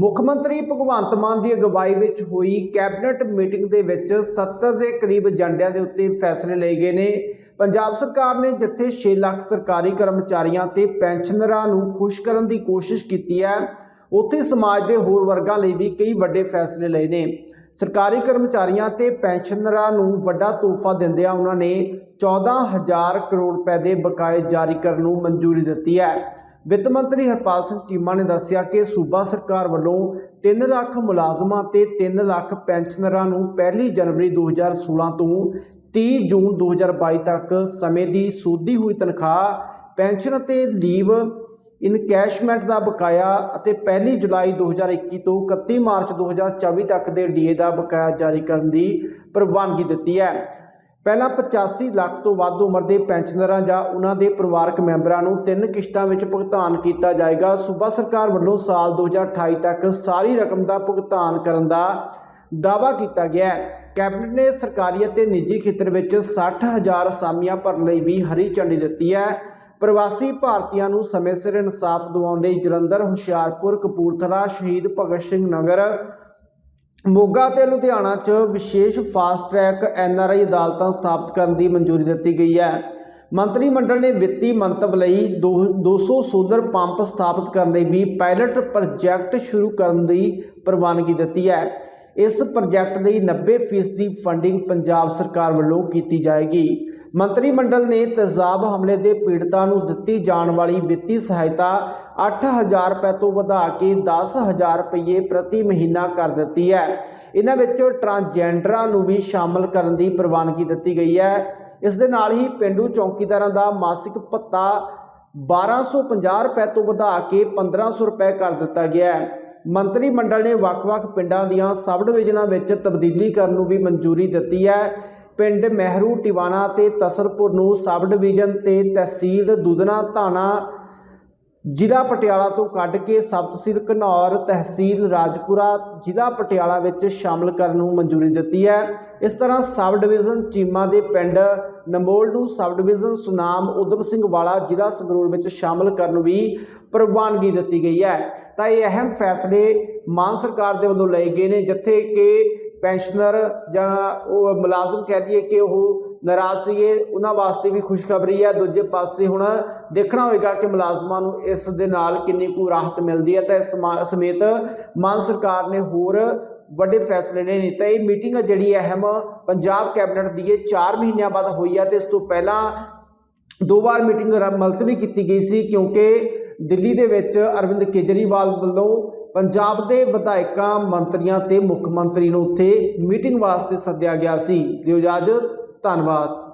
ਮੁੱਖ ਮੰਤਰੀ ਭਗਵੰਤ ਮਾਨ ਦੀ ਅਗਵਾਈ ਵਿੱਚ ਹੋਈ ਕੈਬਨਿਟ ਮੀਟਿੰਗ ਦੇ ਵਿੱਚ 70 ਦੇ ਕਰੀਬ ਏਜੰਡਿਆਂ ਦੇ ਉੱਤੇ ਫੈਸਲੇ ਲਏ ਗਏ ਨੇ। ਪੰਜਾਬ ਸਰਕਾਰ ਨੇ ਜਿੱਥੇ 6 ਲੱਖ ਸਰਕਾਰੀ ਕਰਮਚਾਰੀਆਂ ਤੇ ਪੈਨਸ਼ਨਰਾਂ ਨੂੰ ਖੁਸ਼ ਕਰਨ ਦੀ ਕੋਸ਼ਿਸ਼ ਕੀਤੀ ਹੈ, ਉੱਥੇ ਸਮਾਜ ਦੇ ਹੋਰ ਵਰਗਾਂ ਲਈ ਵੀ ਕਈ ਵੱਡੇ ਫੈਸਲੇ ਲਏ ਨੇ। ਸਰਕਾਰੀ ਕਰਮਚਾਰੀਆਂ ਤੇ ਪੈਨਸ਼ਨਰਾਂ ਨੂੰ ਵੱਡਾ ਤੋਹਫਾ ਦਿੰਦਿਆਂ ਉਹਨਾਂ ਨੇ 14000 ਕਰੋੜ ਰੁਪਏ ਦੇ ਬਕਾਏ ਜਾਰੀ ਕਰਨ ਨੂੰ ਮਨਜ਼ੂਰੀ ਦਿੱਤੀ ਹੈ। ਵਿੱਤ ਮੰਤਰੀ ਹਰਪਾਲ ਸਿੰਘ ਚੀਮਾ ਨੇ ਦੱਸਿਆ ਕਿ ਸੂਬਾ ਸਰਕਾਰ ਵੱਲੋਂ 3 ਲੱਖ ਮੁਲਾਜ਼ਮਾਂ ਤੇ 3 ਲੱਖ ਪੈਨਸ਼ਨਰਾਂ ਨੂੰ ਪਹਿਲੀ ਜਨਵਰੀ 2016 ਤੋਂ 30 ਜੂਨ 2022 ਤੱਕ ਸਮੇਂ ਦੀ ਸੋਧੀ ਹੋਈ ਤਨਖਾਹ, ਪੈਨਸ਼ਨ ਅਤੇ ਲੀਵ ਇਨਕੈਸ਼ਮੈਂਟ ਦਾ ਬਕਾਇਆ ਅਤੇ 1 ਜੁਲਾਈ 2021 ਤੋਂ 31 ਮਾਰਚ 2024 ਤੱਕ ਦੇ ਡੀਏ ਦਾ ਬਕਾਇਆ ਜਾਰੀ ਕਰਨ ਦੀ ਪ੍ਰਵਾਨਗੀ ਦਿੱਤੀ ਹੈ। ਪਹਿਲਾਂ 85 ਲੱਖ ਤੋਂ ਵੱਧ ਉਮਰ ਦੇ ਪੈਨਸ਼ਨਰਾਂ ਜਾਂ ਉਹਨਾਂ ਦੇ ਪਰਿਵਾਰਕ ਮੈਂਬਰਾਂ ਨੂੰ ਤਿੰਨ ਕਿਸ਼ਤਾਂ ਵਿੱਚ ਭੁਗਤਾਨ ਕੀਤਾ ਜਾਏਗਾ। ਸੂਬਾ ਸਰਕਾਰ ਵੱਲੋਂ ਸਾਲ 2028 ਤੱਕ ਸਾਰੀ ਰਕਮ ਦਾ ਭੁਗਤਾਨ ਕਰਨ ਦਾ ਦਾਅਵਾ ਕੀਤਾ ਗਿਆ ਹੈ। ਕੈਬਨਿਟ ਨੇ ਸਰਕਾਰੀ ਅਤੇ ਨਿੱਜੀ ਖੇਤਰ ਵਿੱਚ 60000 ਅਸਾਮੀਆਂ ਭਰਨ ਲਈ ਵੀ ਹਰੀ ਝੰਡੀ ਦਿੱਤੀ ਹੈ। ਪ੍ਰਵਾਸੀ ਭਾਰਤੀਆਂ ਨੂੰ ਸਮੇਂ ਸਿਰ ਇਨਸਾਫ ਦਿਵਾਉਣ ਲਈ ਜਲੰਧਰ, ਹੁਸ਼ਿਆਰਪੁਰ, ਕਪੂਰਥਲਾ, ਸ਼ਹੀਦ ਭਗਤ ਸਿੰਘ ਨਗਰ ਮੋਗਾ ਤੇ ਲੁਧਿਆਣਾ 'ਚ ਵਿਸ਼ੇਸ਼ ਫਾਸਟ ਟਰੈਕ ਐਨਆਰਆਈ ਅਦਾਲਤਾਂ ਸਥਾਪਿਤ ਕਰਨ ਦੀ ਮਨਜ਼ੂਰੀ ਦਿੱਤੀ ਗਈ ਹੈ। ਮੰਤਰੀ ਮੰਡਲ ਨੇ ਵਿੱਤੀ ਮੰਤਵ ਲਈ ਦੋ- 200 ਸੋਲਰ ਪੰਪ ਸਥਾਪਿਤ ਕਰਨ ਲਈ ਵੀ ਪਾਇਲਟ ਪ੍ਰੋਜੈਕਟ ਸ਼ੁਰੂ ਕਰਨ ਦੀ ਪ੍ਰਵਾਨਗੀ ਦਿੱਤੀ ਹੈ। ਇਸ ਪ੍ਰੋਜੈਕਟ ਲਈ 90% ਦੀ ਫੰਡਿੰਗ ਪੰਜਾਬ ਸਰਕਾਰ ਵੱਲੋਂ ਕੀਤੀ ਜਾਏਗੀ। ਮੰਤਰੀ ਮੰਡਲ ਨੇ ਤੇਜ਼ਾਬ ਹਮਲੇ ਦੇ ਪੀੜਤਾਂ ਨੂੰ ਦਿੱਤੀ ਜਾਣ ਵਾਲੀ ਵਿੱਤੀ ਸਹਾਇਤਾ 8000 ਰੁਪਏ ਤੋਂ ਵਧਾ ਕੇ 10000 ਰੁਪਏ ਪ੍ਰਤੀ ਮਹੀਨਾ ਕਰ ਦਿੱਤੀ ਹੈ। ਇਹਨਾਂ ਵਿੱਚ ਟਰਾਂਸਜੈਂਡਰਾਂ ਨੂੰ ਵੀ ਸ਼ਾਮਲ ਕਰਨ ਦੀ ਪ੍ਰਵਾਨਗੀ ਦਿੱਤੀ ਗਈ ਹੈ। ਇਸ ਦੇ ਨਾਲ ਹੀ ਪਿੰਡੂ ਚੌਕੀਦਾਰਾਂ ਦਾ ਮਾਸਿਕ ਭੱਤਾ 1250 ਰੁਪਏ ਤੋਂ ਵਧਾ ਕੇ 1500 ਰੁਪਏ ਕਰ ਦਿੱਤਾ ਗਿਆ ਹੈ। ਮੰਤਰੀ ਮੰਡਲ ਨੇ ਵੱਖ-ਵੱਖ ਪਿੰਡਾਂ ਦੀਆਂ ਸਬ ਡਿਵੀਜ਼ਨਾਂ ਵਿੱਚ ਤਬਦੀਲੀ ਕਰਨ ਨੂੰ ਵੀ ਮਨਜ਼ੂਰੀ ਦਿੱਤੀ ਹੈ। ਪਿੰਡ ਮਹਿਰੂ ਟਿਵਾਣਾ ਤੇ ਤਸਰਪੁਰ ਨੂੰ ਸਬ ਡਿਵੀਜ਼ਨ ਤੇ ਤਹਿਸੀਲ ਦੁਦਨਾ ਧਾਣਾ ਜ਼ਿਲ੍ਹਾ ਪਟਿਆਲਾ ਤੋਂ ਕੱਢ ਕੇ ਸਬ ਤਹਿਸੀਲ ਘਨੌਰ ਤਹਿਸੀਲ ਰਾਜਪੁਰਾ ਜ਼ਿਲ੍ਹਾ ਪਟਿਆਲਾ ਵਿੱਚ ਸ਼ਾਮਲ ਕਰਨ ਨੂੰ ਮਨਜ਼ੂਰੀ ਦਿੱਤੀ ਹੈ। ਇਸ ਤਰ੍ਹਾਂ ਸਬ ਡਿਵੀਜ਼ਨ ਚੀਮਾ ਦੇ ਪਿੰਡ ਨਮੋਲ ਨੂੰ ਸਬ ਡਿਵੀਜ਼ਨ ਸੁਨਾਮ ਉਦਮ ਸਿੰਘ ਵਾਲਾ ਜ਼ਿਲ੍ਹਾ ਸੰਗਰੂਰ ਵਿੱਚ ਸ਼ਾਮਲ ਕਰਨ ਨੂੰ ਵੀ ਪ੍ਰਵਾਨਗੀ ਦਿੱਤੀ ਗਈ ਹੈ। ਤਾਂ ਇਹ ਅਹਿਮ ਫੈਸਲੇ ਮਾਨ ਸਰਕਾਰ ਦੇ ਵੱਲੋਂ ਲਏ ਗਏ ਨੇ, ਜਿੱਥੇ ਕਿ ਪੈਨਸ਼ਨਰ ਜਾਂ ਉਹ ਮੁਲਾਜ਼ਮ ਕਹਿ ਲਈਏ ਕਿ ਉਹ ਨਾਰਾਜ਼ ਸੀਗੇ, ਉਹਨਾਂ ਵਾਸਤੇ ਵੀ ਖੁਸ਼ਖਬਰੀ ਹੈ ਦੂਜੇ ਪਾਸੇ ਹੁਣ ਦੇਖਣਾ ਹੋਏਗਾ ਕਿ ਮੁਲਾਜ਼ਮਾਂ ਨੂੰ ਇਸ ਦੇ ਨਾਲ ਕਿੰਨੀ ਕੁ ਰਾਹਤ ਮਿਲਦੀ ਹੈ ਤਾਂ ਇਸ ਸਮਾ- ਸਮੇਤ ਮਾਨ ਸਰਕਾਰ ਨੇ ਹੋਰ ਵੱਡੇ ਫੈਸਲੇ ਨੇ ਨਹੀਂ ਤਾਂ ਇਹ ਮੀਟਿੰਗ ਆ ਜਿਹੜੀ ਅਹਿਮ ਪੰਜਾਬ ਕੈਬਨਿਟ ਦੀ ਇਹ 4 ਮਹੀਨਿਆਂ ਬਾਅਦ ਹੋਈ ਹੈ ਤੇ ਇਸ ਤੋਂ ਪਹਿਲਾਂ ਦੋ ਵਾਰ ਮੀਟਿੰਗ ਰ- ਕੀਤੀ ਗਈ ਸੀ ਕਿਉਂਕਿ ਦਿੱਲੀ ਦੇ ਵਿੱਚ ਅਰਵਿੰਦ ਕੇਜਰੀਵਾਲ ਵੱਲੋਂ ਪੰਜਾਬ ਦੇ ਵਿਧਾਇਕਾਂ, ਮੰਤਰੀਆਂ ਤੇ ਮੁੱਖ ਮੰਤਰੀ ਨੂੰ ਉੱਥੇ ਮੀਟਿੰਗ ਵਾਸਤੇ ਸੱਦਿਆ ਗਿਆ ਸੀ। ਦਿਓ ਇਜਾਜ਼ਤ ਧੰਨਵਾਦ।